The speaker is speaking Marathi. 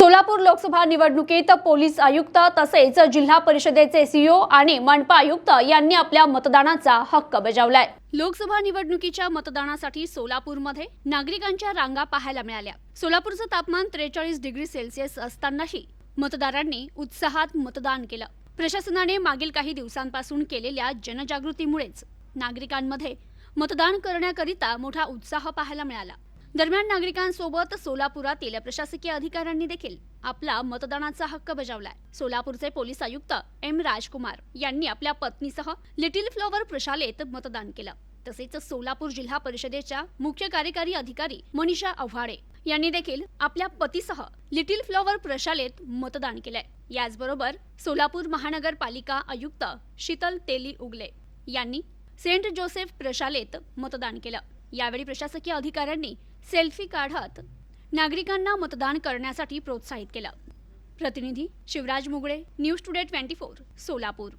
सोलापूर लोकसभा निवडणुकीत पोलीस आयुक्त तसेच जिल्हा परिषदेचे सीईओ आणि मनपा आयुक्त यांनी आपल्या मतदानाचा हक्क बजावलाय. लोकसभा निवडणुकीच्या मतदानासाठी सोलापूरमध्ये नागरिकांच्या रांगा पाहायला मिळाल्या. सोलापूरचं तापमान त्रेचाळीस डिग्री सेल्सिअस असतानाही मतदारांनी उत्साहात मतदान केलं. प्रशासनाने मागील काही दिवसांपासून केलेल्या जनजागृतीमुळेच नागरिकांमध्ये मतदान करण्याकरिता मोठा उत्साह पाहायला मिळाला. दरम्यान नागरिकांसोबत सोलापुरातील प्रशासकीय अधिकाऱ्यांनी देखील आपला मतदानाचा हक्क बजावलाय. सोलापूरचे पोलीस आयुक्त एम राजकुमार यांनी आपल्या पत्नीसह लिटिल फ्लॉवर प्रशालेत मतदान केलं. तसेच सोलापूर जिल्हा परिषदेच्या मुख्य कार्यकारी अधिकारी मनीषा आव्हाडे यांनी देखील आपल्या पतीसह लिटिल फ्लॉवर प्रशालेत मतदान केलंय. याचबरोबर सोलापूर महानगरपालिका आयुक्त शीतल तेली उगले यांनी सेंट जोसेफ प्रशालेत मतदान केलं. यावेळी प्रशासकीय अधिकाऱ्यांनी सेल्फी काढत नागरिकांना मतदान करण्यासाठी प्रोत्साहित केलं. प्रतिनिधी Shivraj Mugale news today twenty four Solapur.